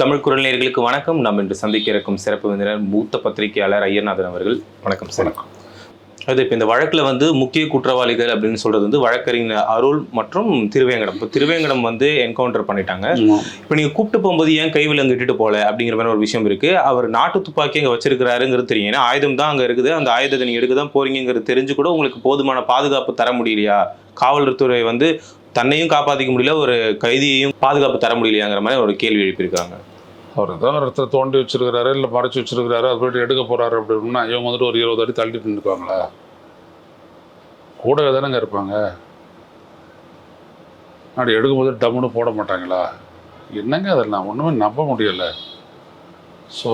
தமிழ் குரல் நேயர்களுக்கு வணக்கம். நாம் இன்று சந்திக்க இருக்கும் சிறப்பு விருந்தினர் மூத்த பத்திரிகையாளர் ஐயர்நாதன் அவர்கள். வணக்கம் சார். அது இப்போ இந்த வழக்கில் வந்து முக்கிய குற்றவாளிகள் அப்படின்னு சொல்றது வந்து வழக்கறிஞர் அருள் மற்றும் திருவேங்கடம். இப்போ திருவேங்கடம் வந்து என்கவுண்டர் பண்ணிட்டாங்க. இப்போ நீங்கள் கூப்பிட்டு போகும்போது ஏன் கைவிலங்கு இட்டுட்டு போல அப்படிங்கிற மாதிரி ஒரு விஷயம் இருக்கு. அவர் நாட்டு துப்பாக்கி அங்கே வச்சிருக்கிறாருங்கிறது தெரியும். ஏன்னா ஆயுதம் தான் அங்கே இருக்குது. அந்த ஆயுதத்தை நீங்கள் எடுக்க தான் போறீங்கிறது தெரிஞ்சு கூட உங்களுக்கு போதுமான பாதுகாப்பு தர முடியலையா? காவல்துறை வந்து தன்னையும் காப்பாற்றிக்க முடியல ஒரு கைதியையும் பாதுகாப்பு தர முடியலையாங்கிற மாதிரி ஒரு கேள்வி எழுப்பியிருக்காங்க. அவர் ஏதோ இடத்துல தோண்டி வச்சிருக்கிறாரு இல்லை மறைச்சி வச்சிருக்கிறாரு அது போய்ட்டு எடுக்க போகிறாரு அப்படின்னா இவங்க வந்துட்டு ஒரு இருபது அடி தள்ளிட்டு நிற்பாங்களா கூடவே தானேங்க இருப்பாங்க. அப்படி எடுக்கும்போது டம்முன்னு போட மாட்டாங்களா? என்னங்க அதெல்லாம்? ஒன்றுமே நம்ப முடியலை. ஸோ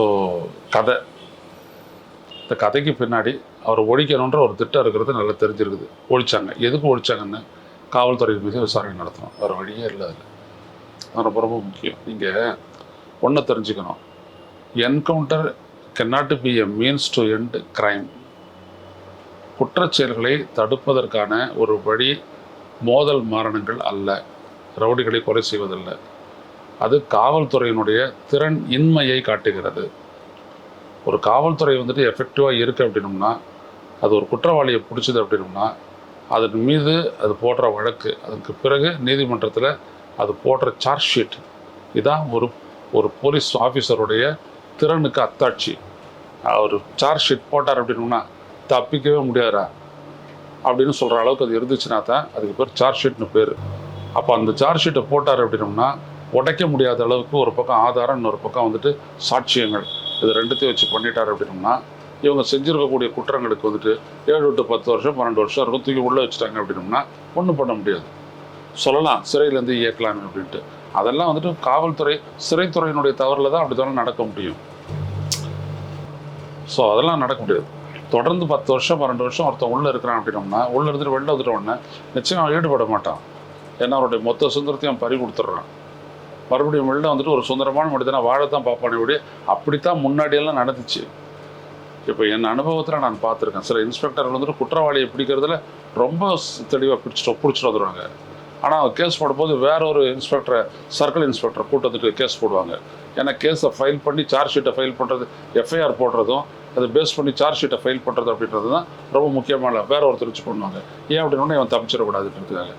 கதை. இந்த கதைக்கு பின்னாடி அவர் ஒழிக்கணுன்ற ஒரு திட்டம் இருக்கிறது நல்லா தெரிஞ்சிருக்குது. ஒழிச்சாங்க. எதுக்கு ஒழிச்சாங்கன்னு காவல்துறை மீது விசாரணை நடத்தணும். வேறு வழியே இல்லை அதில். அது ரொம்ப ரொம்ப முக்கியம். நீங்கள் ஒன்று தெரிஞ்சுக்கணும். Encounter cannot be a means to end crime குற்றச்செயல்களை தடுப்பதற்கான ஒரு வழி மோதல் மரணங்கள் அல்ல. ரவுடிகளை கொலை செய்வதில்லை. அது காவல்துறையினுடைய திறன் இன்மையை காட்டுகிறது. ஒரு காவல்துறை வந்துட்டு எஃபெக்டிவாக இருக்குது அப்படின்னம்னா அது ஒரு குற்றவாளியை பிடிச்சது அப்படின்னம்னா அதன் மீது அது போடுற வழக்கு அதுக்கு பிறகு நீதிமன்றத்தில் அது போடுற சார்ஜ் ஷீட் இதான் ஒரு ஒரு போலீஸ் ஆஃபீஸருடைய திறனுக்கு அத்தாட்சி. அவர் சார்ஜ் ஷீட் போட்டார் அப்படின்னா தப்பிக்கவே முடியாதா அப்படின்னு சொல்கிற அளவுக்கு அது இருந்துச்சுன்னா தான் அதுக்கு பேர் சார்ஜ் ஷீட்னு பேர். அப்போ அந்த சார்ஜ் ஷீட்டை போட்டார் அப்படின்னோம்னா உடைக்க முடியாத அளவுக்கு ஒரு பக்கம் ஆதாரம் இன்னொரு பக்கம் வந்துட்டு சாட்சியங்கள். இது ரெண்டுத்தையும் வச்சு பண்ணிட்டார் அப்படின்னோம்னா இவங்க செஞ்சுருக்கக்கூடிய குற்றங்களுக்கு வந்துட்டு ஏழு எட்டு பத்து வருஷம் பன்னெண்டு வருஷம் இருக்கும் தூக்கி உள்ளே வச்சுட்டாங்க அப்படின்னோம்னா ஒன்றும் பண்ண முடியாது. சொல்லலாம் சிறையிலேருந்து இயக்கலாம் அப்படின்ட்டு அதெல்லாம் வந்துட்டு காவல்துறை சிறைத்துறையினுடைய தவறில் தான் அப்படி தானே நடக்க முடியும். ஸோ அதெல்லாம் நடக்க முடியாது. தொடர்ந்து பத்து வருஷம் பன்னெண்டு வருஷம் ஒருத்தன் உள்ளே இருக்கிறான் அப்படின்னோம்னா உள்ளே இருந்துட்டு வெளில வந்துட்ட நிச்சயம் அவன் ஈடுபட மாட்டான். ஏன்னா அவருடைய மொத்த சுதந்திரத்தையும் அவன் பறி கொடுத்துட்றான். மறுபடியும் வெளில வந்துட்டு ஒரு சுந்தரமான மனிதனை வாழத்தான் பார்ப்பானே ஒழிய அப்படித்தான் முன்னாடியெல்லாம் நடந்துச்சு. இப்போ என் அனுபவத்தில் நான் பார்த்துருக்கேன். சில இன்ஸ்பெக்டர்கள் வந்துட்டு குற்றவாளியை பிடிக்கிறதுல ரொம்ப தெளிவாக பிடிச்சிட்டு பிடிச்சிட்டு வந்துடுவாங்க ஆனால் கேஸ் போடும்போது வேற ஒரு இன்ஸ்பெக்டரை சர்க்கிள் இன்ஸ்பெக்டர் கூட்டத்துக்கு கேஸ் போடுவாங்க. ஏன்னா கேஸை ஃபைல் பண்ணி சார்ஜ் ஷீட்டை ஃபைல் பண்ணுறது எஃப்ஐஆர் போடுறதும் அதை பேஸ் பண்ணி சார்ஜ் ஷீட்டை ஃபைல் பண்ணுறது அப்படின்றது தான் ரொம்ப முக்கியமான வேற ஒருத்தர் வச்சு பண்ணுவாங்க. ஏன் அப்படின்னா இவன் தப்பிச்சிடக்கூடாதுன்றதுக்காக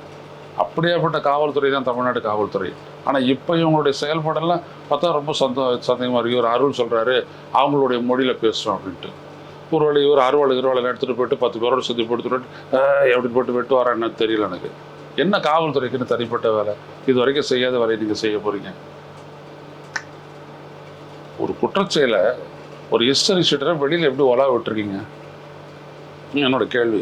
அப்படியேப்பட்ட காவல்துறை தான் தமிழ்நாடு காவல்துறை. ஆனால் இப்போ இவங்களுடைய செயல்பாடெல்லாம் பார்த்தா ரொம்ப சந்தோ சந்தேகமாக இருக்குது இவர் அருள் சொல்கிறாரு அவங்களுடைய மொழியில் பேசுகிறோம் அப்படின்ட்டு. ஒருவேளை இவர் அருவாள் இருவாளை எடுத்துகிட்டு போயிட்டு பத்து பேரோட சுற்றி போட்டு எப்படி போட்டு வெட்டு வரான்னு தெரியல எனக்கு. என்ன காவல்துறைக்குன்னு தனிப்பட்ட வேலை. இது வரைக்கும் செய்யாத வேலையை நீங்கள் செய்ய போகிறீங்க ஒரு குற்றச்செயலை ஒரு ஹிஸ்டரி ஷீட்டரை வெளியில் எப்படி ஒலா விட்டுருக்கீங்க? என்னோட கேள்வி.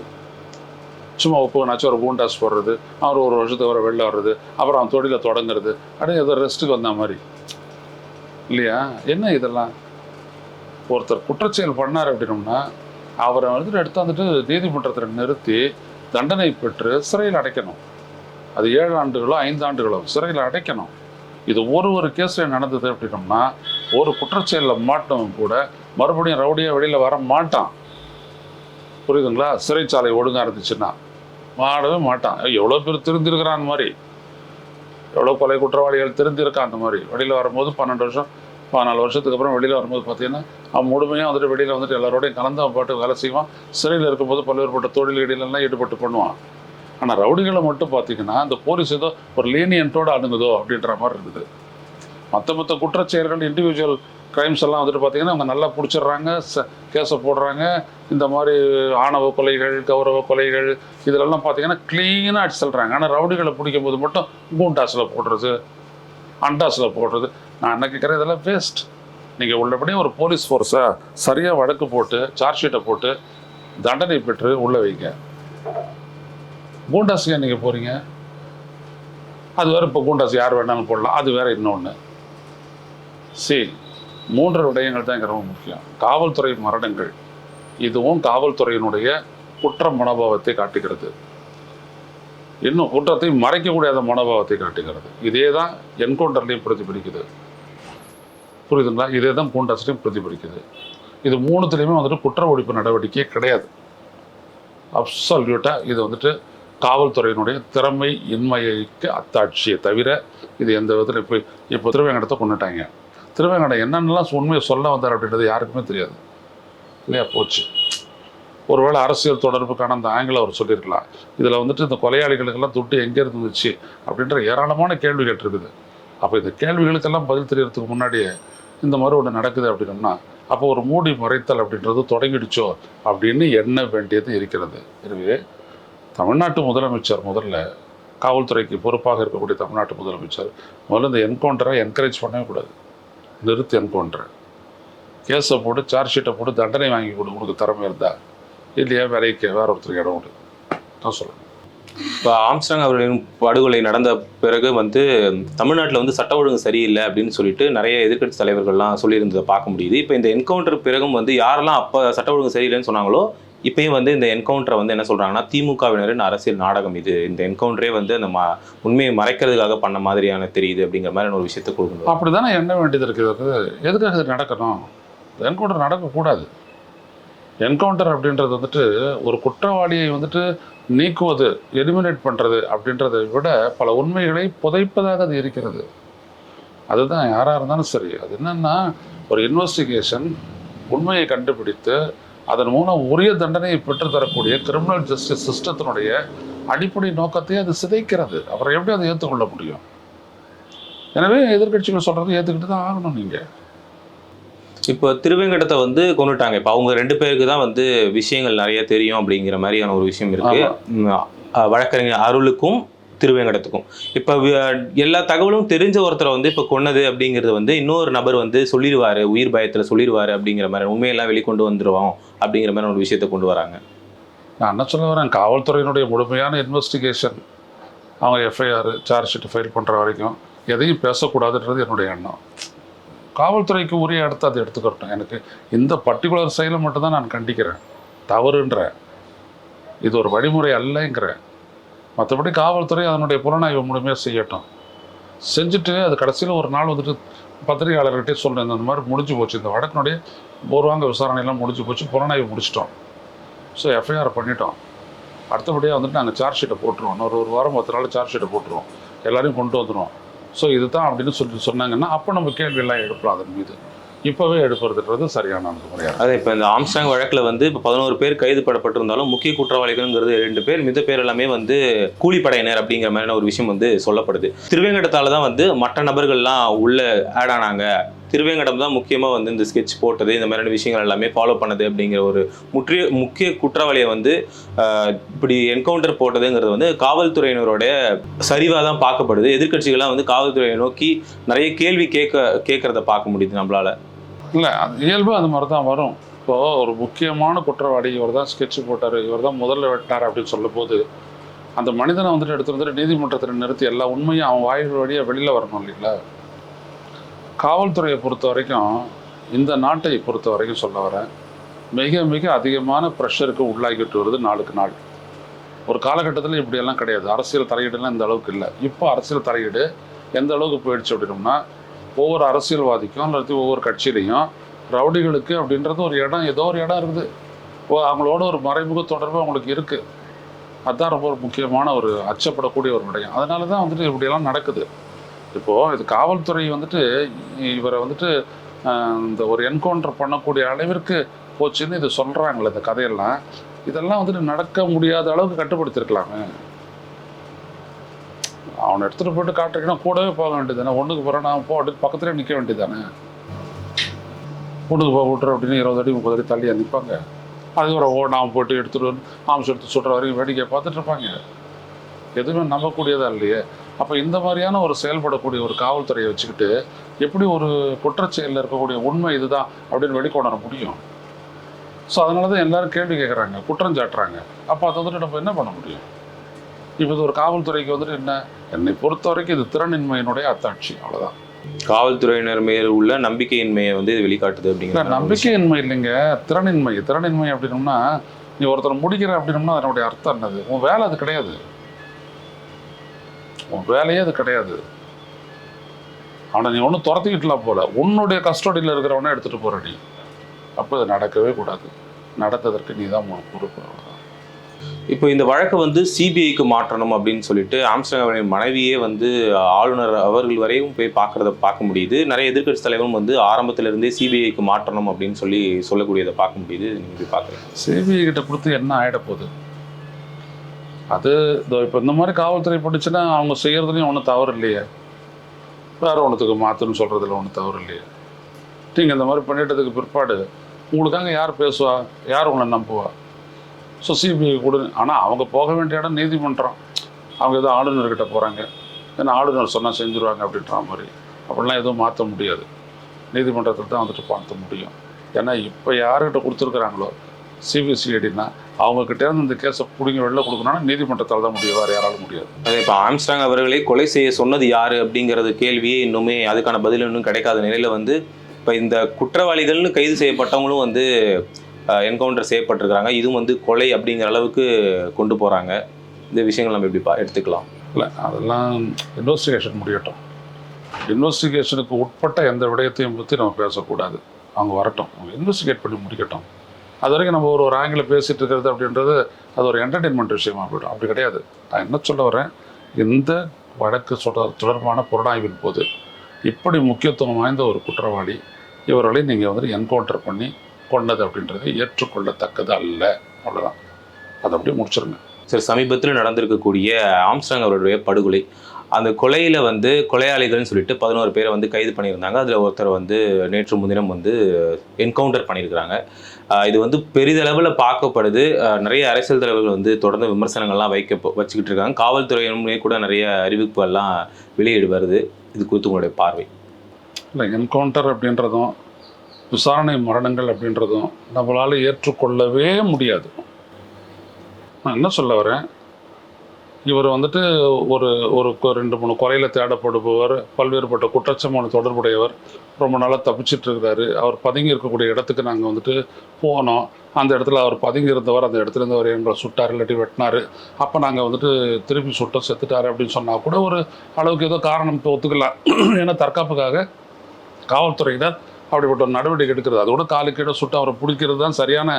சும்மா ஒப்புனாச்சும் ஒரு பூண்டாஸ் போடுறது அவர் ஒரு வருஷத்துக்கு வர வெளில வர்றது அப்புறம் அவன் தொழிலை தொடங்குறது அப்படியே ஏதோ ரெஸ்ட்டுக்கு வந்த மாதிரி. இல்லையா? என்ன இதெல்லாம்? ஒருத்தர் குற்றச்செயல் பண்ணார் அப்படின்னோம்னா அவரை வந்துட்டு எடுத்து வந்துட்டு நீதிமன்றத்தில் நிறுத்தி தண்டனை பெற்று சிறையில் அடைக்கணும். அது ஏழு ஆண்டுகளோ ஐந்து ஆண்டுகளோ சிறையில் அடைக்கணும். இது ஒரு ஒரு கேஸில் நடந்தது அப்படின்னோம்னா ஒரு குற்றச்செயலில் மாட்டவன் கூட மறுபடியும் ரவுடியாக வெளியில் வர மாட்டான். புரியுதுங்களா? சிறைச்சாலை ஒழுங்காக இருந்துச்சுன்னா மாடவே மாட்டான். எவ்வளோ பேர் திருந்திருக்கிறான் அந்த மாதிரி. எவ்வளோ கொலை குற்றவாளிகள் திருந்திருக்கான் அந்த மாதிரி. வெளியில் வரும்போது பன்னெண்டு வருஷம் பதினாலு வருஷத்துக்கு அப்புறம் வெளியில் வரும்போது பார்த்தீங்கன்னா அவன் முழுமையாக வந்துட்டு வெளியில் வந்துட்டு எல்லாரோடையும் கலந்து அவன் பாட்டு வேலை செய்வான். சிறையில் இருக்கும்போது பல்வேறுபட்ட தொழில்களிலெல்லாம் ஈடுபட்டு பண்ணுவான் ஆனால் ரவுடிகளை மட்டும் பார்த்தீங்கன்னா இந்த போலீஸ் ஏதோ ஒரு லேனியன்ட்டோட அணுகுதோ அப்படின்ற மாதிரி இருக்குது. மற்ற மற்ற குற்றச்செயல்கள் இண்டிவிஜுவல் கிரைம்ஸ் எல்லாம் வந்துட்டு பார்த்தீங்கன்னா அவங்க நல்லா பிடிச்சிடுறாங்க கேஸை போடுறாங்க. இந்த மாதிரி ஆணவ கொலைகள் கௌரவ கொலைகள் இதிலெல்லாம் பார்த்தீங்கன்னா க்ளீனாக அடிச்சு செல்கிறாங்க ஆனால் ரவுடிகளை பிடிக்கும் போது மட்டும் கூண்டாஸில் போடுறது அண்டாஸில் போடுறது. நான் என்ன கேட்குறேன் இதெல்லாம் வேஸ்ட் நீங்கள் உள்ளபடியும் ஒரு போலீஸ் ஃபோர்ஸை சரியாக வழக்கு போட்டு சார்ஜ் ஷீட்டை போட்டு தண்டனை பெற்று உள்ளே வைங்க. கூண்டாஸுக்கு நீங்கள் போகிறீங்க அது வேறு இப்போ கூண்டாஸ் யார் வேணாலும் போடலாம். அது வேறு இன்னொன்று சரி மூன்று விடயங்கள் தான் இங்கே ரொம்ப முக்கியம். காவல்துறை மரணங்கள். இதுவும் காவல்துறையினுடைய குற்ற மனோபாவத்தை காட்டுகிறது. இன்னும் குற்றத்தை மறைக்கக்கூடாத மனோபாவத்தை காட்டுகிறது. இதே தான் என்கவுண்டர்லையும் பிரதிபலிக்குது. புரியுதுங்களா? இதே தான் கூண்டாஸ்லையும் பிரதிபலிக்குது. இது மூணுத்துலேயுமே வந்துட்டு குற்ற ஒழிப்பு நடவடிக்கையே கிடையாது. அப்சல்யூட்டாக இது வந்துட்டு காவல்துறையினுடைய திறமை இன்மைக்கு அத்தாட்சியை தவிர இது எந்த விதத்தில் இப்போ இப்போ திருவேங்கடத்தை கொண்டுட்டாங்க. திருவேங்கடம் என்னென்னலாம் உண்மையை சொல்ல வந்தார் அப்படின்றது யாருக்குமே தெரியாது. இல்லையா? போச்சு. ஒருவேளை அரசியல் தொடர்புக்கான அந்த ஆங்கிள் அவர் சொல்லியிருக்கலாம். இதில் வந்துட்டு இந்த கொலையாளிகளுக்கெல்லாம் துட்டு எங்கே இருந்துச்சு அப்படின்ற ஏராளமான கேள்விகள் இருக்குது அப்போ இந்த கேள்விகளுக்கெல்லாம் பதில் தெரியறதுக்கு முன்னாடியே இந்த மாதிரி ஒன்று நடக்குது அப்படின்னம்னா அப்போ ஒரு மூடி மறைத்தல் அப்படின்றது தொடங்கிடுச்சோ அப்படின்னு எண்ண வேண்டியது இருக்கிறது. எனவே தமிழ்நாட்டு முதலமைச்சர் முதல்ல காவல்துறைக்கு பொறுப்பாக இருக்கக்கூடிய தமிழ்நாட்டு முதலமைச்சர் முதல்ல இந்த என்கவுண்டரை என்கரேஜ் பண்ணவே கூடாது. நிறுத்து என்கவுண்டரை. கேஸை போட்டு சார்ஜ் ஷீட்டை போட்டு தண்டனை வாங்கி கொடு உனக்கு திறமை இருந்தா. இல்லையா வேலைக்கு வேற ஒருத்தருக்கு இடம் உண்டு. நான் சொல்லுவேன் இப்போ ஆம்ஸ்டாங் அவர்களின் படுகொலை நடந்த பிறகு வந்து தமிழ்நாட்டில் வந்து சட்ட ஒழுங்கு சரியில்லை அப்படின்னு சொல்லிட்டு நிறைய எதிர்க்கட்சி தலைவர்கள்லாம் சொல்லியிருந்ததை பார்க்க முடியுது. இப்போ இந்த என்கவுண்டர் பிறகும் வந்து யாரெல்லாம் அப்போ சட்ட ஒழுங்கு சரியில்லைன்னு சொன்னாங்களோ இப்பயும் வந்து இந்த என்கவுண்டரை வந்து என்ன சொல்கிறாங்கன்னா திமுகவினரின் அரசியல் நாடகம் இது. இந்த என்கவுண்டரே வந்து அந்த ம உண்மையை மறைக்கிறதுக்காக பண்ண மாதிரியான தெரியுது அப்படிங்கிற மாதிரி ஒரு விஷயத்தை கொடுக்கணும். அப்படிதானே என்ன வேண்டியது இருக்குது எதுக்காக இது நடக்கணும்? என்கவுண்டர் நடக்கக்கூடாது. என்கவுண்டர் அப்படின்றது வந்துட்டு ஒரு குற்றவாளியை வந்துட்டு நீக்குவது எலிமினேட் பண்ணுறது அப்படின்றத விட பல உண்மைகளை புதைப்பதாக அது இருக்கிறது. அதுதான் யாராக இருந்தாலும் சரி. அது என்னென்னா ஒரு இன்வெஸ்டிகேஷன் உண்மையை கண்டுபிடித்து அதன் மூலம் உரிய தண்டனையை பெற்றுத்தரக்கூடிய கிரிமினல் ஜஸ்டிஸ் சிஸ்டத்தினுடைய அடிப்படை நோக்கத்தை அது சிதைக்கிறது. அவரை எப்படி அதை ஏற்றுக்கொள்ள முடியும்? எனவே எதிர்க்கட்சிகள் சொல்றது ஏற்றுக்கிட்டு தான் ஆகணும் நீங்கள் இப்போ திருவேங்கடத்தை வந்து கொண்டுட்டாங்க. இப்போ அவங்க ரெண்டு பேருக்கு தான் வந்து விஷயங்கள் நிறைய தெரியும் அப்படிங்கிற மாதிரியான ஒரு விஷயம் இருக்கு. ம், அஹ், வழக்கறிஞர் அருளுக்கும் திருவேங்கடத்துக்கும். இப்போ எல்லா தகவலும் தெரிஞ்ச ஒருத்தரை வந்து இப்போ கொன்னது அப்படிங்கிறது வந்து இன்னொரு நபர் வந்து சொல்லிடுவார் உயிர் பயத்தில் சொல்லிடுவாரு அப்படிங்கிற மாதிரி உண்மையெல்லாம் வெளிக்கொண்டு வந்துடுவோம் அப்படிங்கிற மாதிரி ஒரு விஷயத்தை கொண்டு வராங்க. நான் என்ன சொல்ல வரேன் காவல்துறையினுடைய முழுமையான இன்வெஸ்டிகேஷன் அவங்க எஃப்ஐஆர் சார்ஜ் ஷீட் ஃபைல் பண்ணுற வரைக்கும் எதையும் பேசக்கூடாதுன்றது என்னுடைய எண்ணம். காவல்துறைக்கு உரிய இடத்த அதை எடுத்துக்கட்டும். எனக்கு இந்த பர்டிகுலர் செயலை மட்டும்தான் நான் கண்டிக்கிறேன். தவறுன்றேன் இது ஒரு வழிமுறை அல்லங்கிறேன் மற்றபடி காவல்துறை அதனுடைய புலனாய்வு முழுமையாக செய்யட்டும். செஞ்சுட்டு அது கடைசியில் ஒரு நாள் வந்துட்டு பத்திரிகையாளர்கிட்டே சொல்கிறேன் இந்த மாதிரி முடிஞ்சு போச்சு. இந்த வழக்கினுடைய பூர்வாங்க விசாரணையெல்லாம் முடிஞ்சு போச்சு புலனாய்வு முடிச்சிட்டோம். ஸோ எஃப்ஐஆர் பண்ணிட்டோம். அடுத்தபடியாக வந்துட்டு நாங்கள் சார்ஜ் ஷீட்டை போட்டுருவோம். இன்னொரு ஒரு வாரம் பத்து நாள் சார்ஜ் ஷீட்டை போட்டுருவோம். எல்லாரையும் கொண்டு வந்துடுவோம் ஸோ இதுதான் அப்படின்னு சொல்லி சொன்னாங்கன்னா அப்போ நம்ம கேள்வியெல்லாம் எடுக்கலாம் அதன் மீது. இப்போவே எடுப்பதுன்றது சரியான அணுகுமுறையாக அதே இப்போ இந்த ஆம்ஸ்டாங் வழக்கில் வந்து இப்போ பதினோரு பேர் கைது படப்பட்டிருந்தாலும் முக்கிய குற்றவாளிகள்ங்கிறது ரெண்டு பேர் மித பேர் எல்லாமே வந்து கூலிப்படையினர் அப்படிங்கிற மாதிரியான ஒரு விஷயம் வந்து சொல்லப்படுது. திருவேங்கடத்தால் தான் வந்து மற்ற நபர்கள்லாம் உள்ள ஆட் ஆனாங்க. திருவேங்கடம் தான் முக்கியமாக வந்து இந்த ஸ்கெட்ச் போட்டது இந்த மாதிரியான விஷயங்கள் எல்லாமே ஃபாலோ பண்ணது அப்படிங்கிற ஒரு முற்றிய முக்கிய குற்றவாளியை வந்து இப்படி என்கவுண்டர் போட்டதுங்கிறது வந்து காவல்துறையினரோட சரிவாக தான் பார்க்கப்படுது. எதிர்கட்சிகள்லாம் வந்து காவல்துறையை நோக்கி நிறைய கேள்வி கேட்க கேட்குறத பார்க்க முடியுது நம்மளால். இல்லை அது இயல்பு அது மாதிரி தான் வரும். இப்போது ஒரு முக்கியமான குற்றவாளி இவர் தான் ஸ்கெட்ச் போட்டார் இவர் தான் முதல்ல வெட்டினார் அப்படின்னு சொல்லும்போது அந்த மனிதனை வந்துட்டு எடுத்து வந்துட்டு நீதிமன்றத்தில் நிறுத்தி எல்லா உண்மையும் அவன் வாயில் வழியாக வெளியில் வரணும் இல்லைங்களா? காவல்துறையை பொறுத்த வரைக்கும் இந்த நாட்டை பொறுத்த வரைக்கும் சொல்ல வரேன் மிக மிக அதிகமான ப்ரெஷருக்கு உள்ளாகிட்டு வருது நாளுக்கு நாள். ஒரு காலகட்டத்தில் இப்படியெல்லாம் கிடையாது. அரசியல் தலையீடுலாம் இந்த அளவுக்கு இல்லை. இப்போ அரசியல் தலையீடு எந்த அளவுக்கு போயிடுச்சு அப்படின்னோம்னா ஒவ்வொரு அரசியல்வாதிக்கும் இல்லாட்டி ஒவ்வொரு கட்சியிலையும் ரவுடிகளுக்கு அப்படின்றது ஒரு இடம் ஏதோ ஒரு இடம் இருக்குது. அவங்களோட ஒரு மறைமுக தொடர்பு அவங்களுக்கு இருக்குது அதுதான் ரொம்ப ஒரு முக்கியமான ஒரு அச்சப்படக்கூடிய ஒரு விடயம். அதனால தான் வந்துட்டு இப்படியெல்லாம் நடக்குது. இப்போது இது காவல்துறை வந்துட்டு இவரை வந்துட்டு இந்த ஒரு என்கவுண்டர் பண்ணக்கூடிய அளவிற்கு போச்சுன்னு இது சொல்கிறாங்களே இந்த கதையெல்லாம். இதெல்லாம் வந்துட்டு நடக்க முடியாத அளவுக்கு கட்டுப்படுத்திருக்கலாமே அவனை எடுத்துகிட்டு போயிட்டு காட்டுறீங்கன்னா கூடவே போக வேண்டியதானே ஒன்றுக்கு போகிறேன் நான் போ அப்படின்னு பக்கத்துலேயே நிற்க வேண்டியதானே ஒன்றுக்கு போக விட்டுற அப்படின்னு இருபது அடி முப்பது அடி தள்ளியா நிற்பாங்க அது ஒரு ஓ நாம் போட்டு எடுத்துட்டு வந்து ஆம்ஸ் எடுத்து சுடுற வரைக்கும் வேடிக்கை பார்த்துட்டு இருப்பாங்க. எதுவுமே நம்பக்கூடியதா இல்லையே. அப்போ இந்த மாதிரியான ஒரு செயல்படக்கூடிய ஒரு காவல்துறையை வச்சுக்கிட்டு எப்படி ஒரு குற்றச்செயலில் இருக்கக்கூடிய உண்மை இதுதான் அப்படின்னு வெளிக்கொணர முடியும்? ஸோ அதனால தான் எல்லாரும் கேள்வி கேட்குறாங்க குற்றம் சாட்டுறாங்க. அப்போ அதை வந்துட்டு நம்ம என்ன பண்ண முடியும்? இப்போ இது ஒரு காவல்துறைக்கு வந்துட்டு என்ன? என்னை பொறுத்த வரைக்கும் இது திறனின்மையினுடைய அத்தாட்சி அவ்வளோதான் காவல்துறையினர் மேல் உள்ள நம்பிக்கையின்மையை வந்து இது வெளிக்காட்டுது அப்படிங்கிற நம்பிக்கையின்மை இல்லைங்க திறனின்மை. திறனின்மை அப்படின்னோம்னா நீ ஒருத்தர் முடிக்கிற அப்படின்னோம்னா அதனுடைய அர்த்தம் என்னது? உன் வேலை அது கிடையாது. உன் வேலையே அது கிடையாது. அவனை நீ ஒன்றும் துரத்திக்கிட்டுலாம் போல. உன்னுடைய கஸ்டடியில் இருக்கிறவனை எடுத்துகிட்டு போகிற நீ அப்போ இது நடக்கவே கூடாது. நடத்ததற்கு நீ தான் பொறுப்பு. இப்போ இந்த வழக்கை வந்து சிபிஐக்கு மாற்றணும் அப்படின்னு சொல்லிட்டு ஆம்ஸ்டர் அவருடைய மனைவியே வந்து ஆளுநர் அவர்கள் வரையும் போய் பார்க்குறத பார்க்க முடியுது. நிறைய எதிர்க்கட்சி தலைவரும் வந்து ஆரம்பத்திலிருந்தே சிபிஐக்கு மாற்றணும் அப்படின்னு சொல்லி சொல்லக்கூடியதை பார்க்க முடியுது. நீங்கள் போய் பார்க்குறேன் சிபிஐ கிட்ட கொடுத்து என்ன ஆகிடப்போகுது போகுது? அது இப்போ இந்த மாதிரி காவல்துறை போட்டுச்சுன்னா அவங்க செய்கிறதுலையும் ஒன்றும் தவறு இல்லையே. வேறு ஒன்றுத்துக்கு மாற்றுன்னு சொல்கிறதுல ஒன்றும் தவறு இல்லையே. நீங்கள் இந்த மாதிரி பண்ணிட்டதுக்கு பிற்பாடு உங்களுக்காக யார் பேசுவா? யார் உங்களை நம்புவா? ஸோ சிபிஐ கொடுங்க ஆனால் அவங்க போக வேண்டிய இடம் நீதிமன்றம். அவங்க ஏதோ ஆளுநர்கிட்ட போகிறாங்க ஏன்னா ஆளுநர் சொன்னால் செஞ்சுருவாங்க அப்படின்ற மாதிரி. அப்படிலாம் எதுவும் மாற்ற முடியாது. நீதிமன்றத்தில் தான் வந்துட்டு மாற்ற முடியும். ஏன்னா இப்போ யார்கிட்ட கொடுத்துருக்குறாங்களோ சிபிசிஐடினா அவங்கக்கிட்டேருந்து இந்த கேஸை பிடிங்க வெளில கொடுக்கணும்னா நீதிமன்றத்தால் தான் முடியும். வேறு யாராலும் முடியாது. அதே இப்போ ஆம்ஸ்டாங் அவர்களை கொலை செய்ய சொன்னது யார் அப்படிங்கிறது கேள்வியே இன்னுமே அதுக்கான பதில் இன்னும் கிடைக்காத நிலையில் வந்து இப்போ இந்த குற்றவாளிகள்னு கைது செய்யப்பட்டவங்களும் வந்து என்கவுண்டர் செய்யப்பட்டிருக்கிறாங்க. இதுவும் வந்து கொலை அப்படிங்கிற அளவுக்கு கொண்டு போகிறாங்க இந்த விஷயங்கள் நம்ம எப்படி பா எடுத்துக்கலாம்? இல்லை அதெல்லாம் இன்வெஸ்டிகேஷன் முடியட்டும். இன்வெஸ்டிகேஷனுக்கு உட்பட்ட எந்த விடயத்தையும் பற்றி நம்ம பேசக்கூடாது. அவங்க வரட்டும். அவங்க இன்வெஸ்டிகேட் பண்ணி முடிக்கட்டும். அது வரைக்கும் நம்ம ஒரு ஒரு ஆங்கில பேசிகிட்டு இருக்கிறது அப்படின்றது அது ஒரு என்டர்டெயின்மெண்ட் விஷயமா போய்டும். அப்படி கிடையாது. நான் என்ன சொல்ல வரேன்? இந்த வழக்கு தொடர்பான புலனாய்வின் போது இப்படி முக்கியத்துவம் வாய்ந்த ஒரு குற்றவாளி இவர்களை நீங்கள் வந்து என்கவுண்டர் பண்ணி கொண்டது அப்படின்றது ஏற்றுக்கொள்ளத்தக்கது அல்ல. அவ்வளோதான் அதை அப்படியே முடிச்சிருங்க. சரி சமீபத்தில் நடந்திருக்கக்கூடிய ஆம்ஸ்டாங் அவருடைய படுகொலை அந்த கொலையில வந்து கொலையாளிகள்னு சொல்லிட்டு பதினோரு பேரை வந்து கைது பண்ணியிருந்தாங்க. அதில் ஒருத்தர் வந்து நேற்று முன்தினம் வந்து என்கவுண்டர் பண்ணியிருக்கிறாங்க. இது வந்து பெரிதளவில் பார்க்கப்படுது. நிறைய அரசியல் தலைவர்கள் வந்து தொடர்ந்து விமர்சனங்கள்லாம் வைக்க வச்சுக்கிட்டு இருக்காங்க. காவல்துறையினமே கூட நிறைய அறிவிப்புகள்லாம் வெளியிடு வருது. இது குறித்து உங்களுடைய பார்வை. இல்லை என்கவுண்டர் அப்படின்றதும் விசாரணை மரணங்கள் அப்படின்றதும் நம்மளால் ஏற்றுக்கொள்ளவே முடியாது. நான் என்ன சொல்ல வரேன்? இவர் வந்துட்டு ஒரு ஒரு ரெண்டு மூணு குறையில் தேடப்படுபவர் பல்வேறுபட்ட குற்றச்சமான தொடர்புடையவர் ரொம்ப நாளாக தப்பிச்சிட்டு இருக்கிறாரு. அவர் பதுங்கி இருக்கக்கூடிய இடத்துக்கு நாங்கள் வந்துட்டு போனோம். அந்த இடத்துல அவர் பதுங்கி இருந்தவர் அந்த இடத்துல இருந்தவர் எங்களை சுட்டார் இல்லாட்டி வெட்டினார். அப்போ நாங்கள் வந்துட்டு திருப்பி சுட்டோம் செத்துட்டாரு அப்படின்னு சொன்னால் கூட ஒரு அளவுக்கு ஏதோ காரணம் ஒத்துக்கலாம். ஏன்னா தற்காப்புக்காக காவல்துறையினர் அப்படிப்பட்ட ஒரு நடவடிக்கை எடுக்கிறது. அதோட காலுக்கீட சுட்டு அவரை பிடிக்கிறது தான் சரியான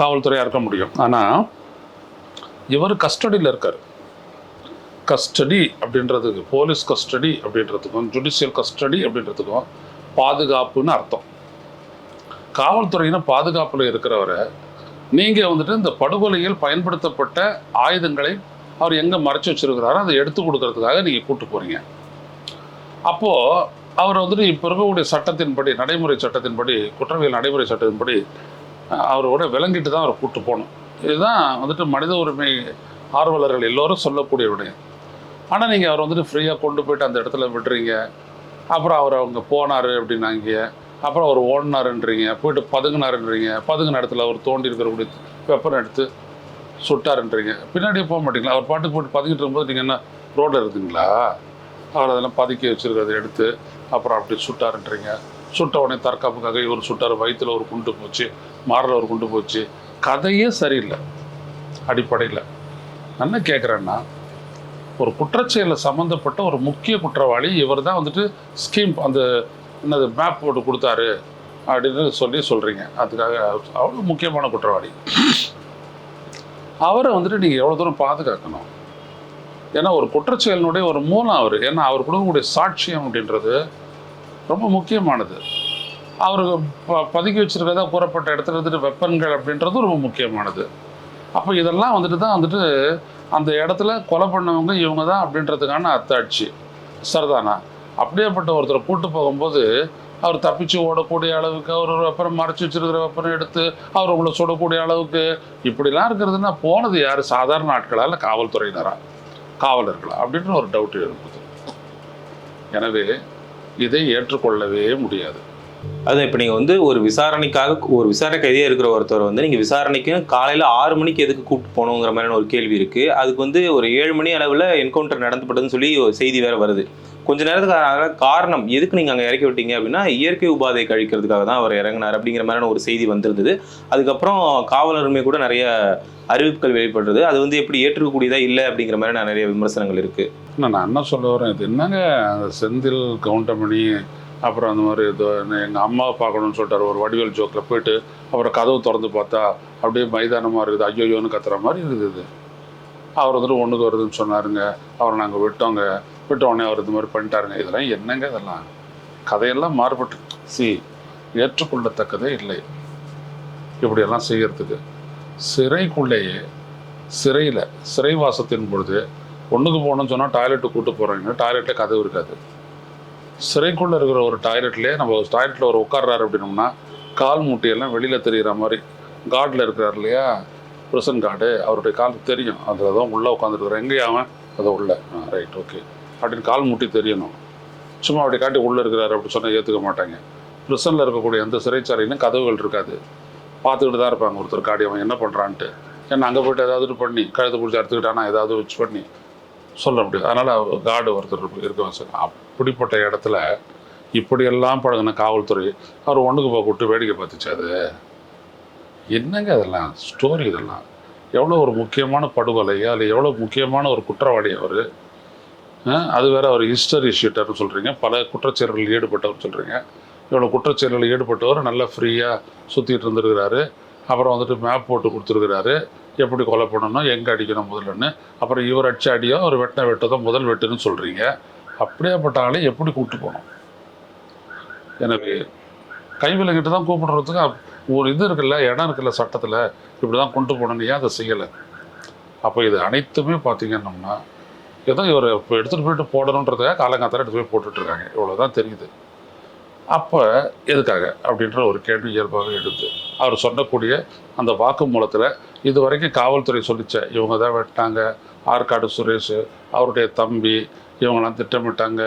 காவல்துறையாக இருக்க முடியும். ஆனால் இவர் கஸ்டடியில் இருக்கார். கஸ்டடி அப்படின்றதுக்கு போலீஸ் கஸ்டடி அப்படின்றதுக்கும் ஜுடிஷியல் கஸ்டடி அப்படின்றதுக்கும் பாதுகாப்புன்னு அர்த்தம். காவல்துறையினர் பாதுகாப்பில் இருக்கிறவரை நீங்கள் வந்துட்டு இந்த படுகொலையில் பயன்படுத்தப்பட்ட ஆயுதங்களை அவர் எங்கே மறைச்சி வச்சிருக்கிறாரோ அதை எடுத்து கொடுக்கறதுக்காக நீங்கள் கூப்பிட்டு போகிறீங்க அப்போது அவர் வந்துட்டு இப்போ இருக்கக்கூடிய சட்டத்தின்படி நடைமுறை சட்டத்தின்படி குற்றவியல் நடைமுறை சட்டத்தின்படி அவரோட விளங்கிட்டு தான் அவரை கூட்டு போகணும். இதுதான் வந்துட்டு மனித உரிமை ஆர்வலர்கள் எல்லோரும் சொல்லக்கூடிய விடயம். ஆனால் நீங்கள் அவர் வந்துட்டு ஃப்ரீயாக கொண்டு போயிட்டு அந்த இடத்துல விடுறீங்க. அப்புறம் அவர் அவங்க போனார் அப்படின்னாங்க. அப்புறம் அவர் ஓடினாருன்றீங்க. போயிட்டு பதுங்கினாருன்றீங்க. பதுங்கின இடத்துல அவர் தோண்டி இருக்கிறக்கூடிய வெப்பம் எடுத்து சுட்டாருன்றீங்க. பின்னாடியே போக மாட்டீங்களா? அவர் பாட்டுக்கு போட்டு பதுங்கிட்டு இருக்கும்போது நீங்கள் என்ன ரோட்டில் இருந்தீங்களா அவர் அதெல்லாம் பதுக்கி வச்சுருக்கிறத எடுத்து அப்புறம் அப்படி சுட்டாருன்றீங்க. சுட்ட உடனே தற்காப்புக்காக இவர் சுட்டார் வயிற்றில் ஒரு குண்டு போச்சு மாரில் ஒரு குண்டு போச்சு. கதையே சரியில்லை. அடிப்படையில். என்ன கேட்குறேன்னா ஒரு குற்றச்செயலில் சம்மந்தப்பட்ட ஒரு முக்கிய குற்றவாளி இவர் தான் வந்துட்டு ஸ்கீம் அந்த என்னது மேப் போட்டு கொடுத்தாரு அப்படின்னு சொல்லி சொல்கிறீங்க அதுக்காக அவ்வளோ முக்கியமான குற்றவாளி. அவரை வந்துட்டு நீங்கள் எவ்வளோ தூரம் பாதுகாக்கணும்? ஏன்னா ஒரு குற்றச்செயலினுடைய ஒரு மூலம் அவர் ஏன்னா அவர் கொடுக்கக்கூடிய சாட்சியம் அப்படின்றது ரொம்ப முக்கியமானது. அவர் ப பதுக்கி வச்சுருக்கதா கூறப்பட்ட இடத்துல இருந்துட்டு வெப்பன்கள் அப்படின்றதும் ரொம்ப முக்கியமானது. அப்போ இதெல்லாம் வந்துட்டு தான் வந்துட்டு அந்த இடத்துல கொலை பண்ணவங்க இவங்க தான் அப்படின்றதுக்கான அத்தாட்சி. சரிதானா? அப்படியேப்பட்ட ஒருத்தரை கூட்டு போகும்போது அவர் தப்பிச்சு ஓடக்கூடிய அளவுக்கு அவர் ஒரு வெப்பனை மறைச்சி வச்சிருக்கிற வெப்பனை எடுத்து அவர் உங்களை சுடக்கூடிய அளவுக்கு இப்படிலாம் இருக்கிறதுனா போனது யார்? சாதாரண ஆட்களால் காவல்துறையினராக காவலர்களா? அப்படின்ற ஒரு டவுட் எழுப்புது எனவே இதை ஏற்றுக்கொள்ளவே முடியாது. அது இப்போ நீங்கள் வந்து ஒரு விசாரணைக்காக ஒரு விசாரணை கைதியாக இருக்கிற ஒருத்தர் வந்து நீங்கள் விசாரணைக்கு காலையில் ஆறு மணிக்கு எதுக்கு கூப்பிட்டு போகணுங்கிற மாதிரியான ஒரு கேள்வி இருக்குது அதுக்கு வந்து ஒரு ஏழு மணி அளவில் என்கவுண்டர் நடத்தப்பட்டதுன்னு சொல்லி ஒரு செய்தி வேறு வருது. கொஞ்ச நேரத்துக்கு அதனால காரணம் எதுக்கு நீங்கள் அங்கே இறக்கி விட்டீங்க அப்படின்னா இயற்கை உபாதை கழிக்கிறதுக்காக தான் அவர் இறங்கினார் அப்படிங்கிற மாதிரியான ஒரு செய்தி வந்திருந்தது. அதுக்கப்புறம் காவலருமே கூட நிறைய அறிவிப்புகள் வெளிப்படுறது அது வந்து எப்படி ஏற்றுக்கக்கூடியதா இல்லை அப்படிங்கிற மாதிரி நான் நிறைய விமர்சனங்கள் இருக்குது நான் என்ன சொல்ல வரேன் இது என்னங்க? அந்த செந்தில் கவுண்டமணி அப்புறம் அந்த மாதிரி இது எங்கள் அம்மாவை பார்க்கணும்னு சொல்லிட்டாரு. ஒரு வடிவேல் ஜோக்கில் போயிட்டு அப்புறம் கதவு திறந்து பார்த்தா அப்படியே மைதானமாக இருக்குது ஐயோயோன்னு கத்துற மாதிரி இருக்குது அவர் வந்துட்டு ஒன்றுக்கு வருதுன்னு சொன்னாருங்க. அவரை நாங்கள் விட்டோங்க. விட்ட உடனே அவர் இது மாதிரி பண்ணிட்டாருங்க. இதெல்லாம் என்னங்க இதெல்லாம்? கதையெல்லாம் மாறுபட்டு. சி ஏற்றுக்கொள்ளத்தக்கதே இல்லை. இப்படியெல்லாம் செய்கிறதுக்கு சிறைக்குள்ளேயே சிறையில் சிறைவாசத்தின் பொழுது ஒன்றுக்கு போகணும்னு சொன்னால் டாய்லெட்டு கூட்டு போகிறாங்கன்னா டாய்லெட்டில் கதவு இருக்காது. சிறைக்குள்ளே இருக்கிற ஒரு டாய்லெட்லேயே நம்ம டாய்லெட்டில் ஒரு உட்கார்றாரு அப்படின்னோம்னா கால் மூட்டையெல்லாம் வெளியில் தெரிகிற மாதிரி. கார்டில் இருக்கிறார் இல்லையா? பிரசன் கார்டு அவருடைய கால் தெரியும். அதில் தான் உள்ளே உட்காந்துருக்குறேன் எங்கே அவன்? அதை உள்ள. ரைட் ஓகே அப்படின்னு கால் முட்டி தெரியணும். சும்மா அப்படி காட்டி உள்ளே இருக்கிறாரு அப்படி சொன்னால் ஏற்றுக்க மாட்டாங்க. ப்ரிசனில் இருக்கக்கூடிய எந்த சிறைச்சாலையிலும் கதவுகள் இருக்காது. பார்த்துக்கிட்டு தான் இருப்பாங்க. ஒருத்தர் காடி அவன் என்ன பண்ணுறான்ட்டு ஏன்னா அங்கே போயிட்டு ஏதாவது பண்ணி கழுத்து பிடிச்சி அறுத்துக்கிட்டானா ஏதாவது வச்சு பண்ணி சொல்ல முடியாது அதனால் கார்டு ஒருத்தர் இருக்க வச்சு அப்படிப்பட்ட இடத்துல இப்படியெல்லாம் பழகின காவல்துறை அவர் ஒன்றுக்கு போக கூப்பிட்டு வேடிக்கை பார்த்துச்சு அது. என்னங்க அதெல்லாம் ஸ்டோரி இதெல்லாம். எவ்வளோ ஒரு முக்கியமான படுகொலை அதில் எவ்வளோ முக்கியமான ஒரு குற்றவாளி அவர்? அது வேற அவர் ஹிஸ்டர் இஷ்யூட்டர்னு சொல்கிறீங்க பல குற்றச்செயல்களில் ஈடுபட்டவர் சொல்கிறீங்க இவ்வளோ குற்றச்செயல்களில் ஈடுபட்டவர் நல்லா ஃப்ரீயாக சுற்றிட்டு இருந்திருக்கிறாரு. அப்புறம் வந்துட்டு மேப் போட்டு கொடுத்துருக்கிறாரு. எப்படி கொலை பண்ணணும் எங்கே அடிக்கணும் முதல்லன்னு. அப்புறம் இவர் அடிச்ச அடியோ அவர் வெட்டின வெட்டதோ முதல் வெட்டுன்னு சொல்கிறீங்க அப்படியேப்பட்ட ஆளை எப்படி கூப்பிட்டு போகணும்? எனவே கைவிலங்கிட்டு தான் கூப்பிடுறதுக்கு ஒரு இது இருக்குல்ல இடம் இருக்குல்ல சட்டத்தில். இப்படி தான் கொண்டு போகணும்னு ஏன் அதை செய்யலை? அப்போ இது அனைத்துமே பார்த்தீங்கன்னோம்னா ஏதோ இவர் இப்போ எடுத்துகிட்டு போயிட்டு போடணுன்றதுக்காக காலங்காத்தால எடுத்து போய் போட்டுட்ருக்காங்க. இவ்வளோ தான் தெரியுது. அப்போ எதுக்காக? அப்படின்ற ஒரு கேள்வி இயல்பாக எடுத்து அவர் சொல்லக்கூடிய அந்த வாக்குமூலத்தில் இது வரைக்கும் காவல்துறை சொல்லிச்ச இவங்க தான் வெட்டினாங்க ஆற்காடு சுரேஷ் அவருடைய தம்பி இவங்கெல்லாம் திட்டமிட்டாங்க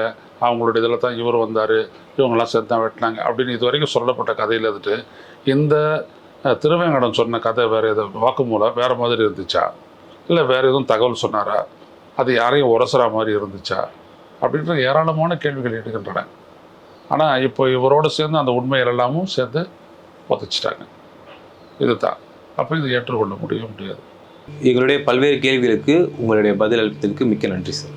அவங்களுடைய இதில் தான் இவர் வந்தார் இவங்கெல்லாம் சேர்த்து தான் வெட்டினாங்க அப்படின்னு இது வரைக்கும் சொல்லப்பட்ட கதையில் இருந்துட்டு இந்த திருவேங்கடம் சொன்ன கதை வேறு எதுவும் வாக்குமூலம் வேறு மாதிரி இருந்துச்சா? இல்லை வேறு எதுவும் தகவல் சொன்னாரா? அது யாரையும் உரசுற மாதிரி இருந்துச்சா? அப்படின்ற ஏராளமான கேள்விகள் எடுக்கின்றன ஆனால் இப்போ இவரோடு சேர்ந்து அந்த உண்மைகள் எல்லாமும் சேர்ந்து புதைச்சிட்டாங்க. இதுதான். அப்போ இது ஏற்றுக்கொள்ள முடிய முடியாது. எங்களுடைய பல்வேறு கேள்விகளுக்கு உங்களுடைய பதில் அளிப்பதற்கு மிக்க நன்றி சார்.